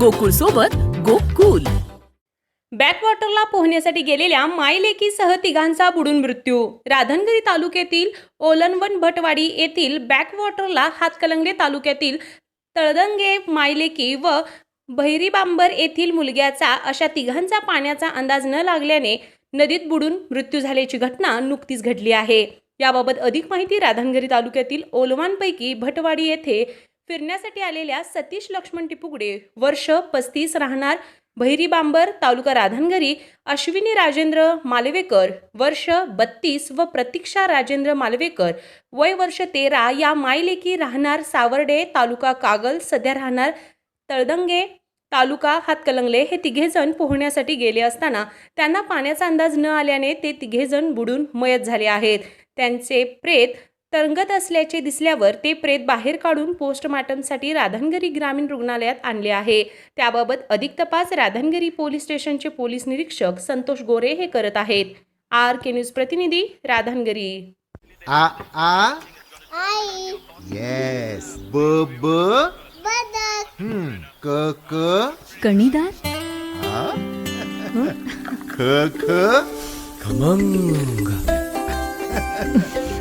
गोकुळ सोबत गोकुल. बॅकवॉटरला पोहण्यासाठी गेलेल्या मायलेकीसह तिघांचा बुडून मृत्यू. राधनगरी तालुक्यातील ओलनवन भटवाडी येथील बॅकवॉटरला हातकलंगले तालुक्यातील तळदंगे मायलेकी व बहिरीबांबर येथील मुलग्याचा अशा तिघांचा पाण्याचा अंदाज न लागल्याने नदीत बुडून मृत्यू झाल्याची घटना नुकतीच घडली आहे. याबाबत अधिक माहिती राधनगिरी तालुक्यातील ओलवांपैकी भटवाडी येथे फिरण्यासाठी आलेल्या सतीश लक्ष्मण टिपुगडे वर्ष पस्तीस राहणार भैरीबांबर तालुका राधानगरी अश्विनी राजेंद्र मालवेकर वर्ष बत्तीस व प्रतीक्षा राजेंद्र मालवेकर वय वर्ष तेरा या मायलेकी राहणार सावर्डे तालुका कागल सध्या राहणार तळदंगे तालुका हातकलंगले. हे तिघेजण पोहण्यासाठी गेले असताना त्यांना पाण्याचा अंदाज न आल्याने ते तिघेजण बुडून मयत झाले आहेत. त्यांचे प्रेत तरंगत असल्याचे दिसल्यावर ते प्रेत बाहेर काढून पोस्टमार्टमसाठी राधानगरी ग्रामीण रुग्णालयात आणले आहे. त्याबाबत अधिक तपास राधानगरी पोलीस स्टेशनचे पोलीस निरीक्षक संतोष गोरे हे करत आहेत. आर के न्यूज प्रतिनिधी राधानगरी. आ आ? आई. येस ब ब? बदक. हम्म. क क? कणीदार? आ ख ख? खमंग.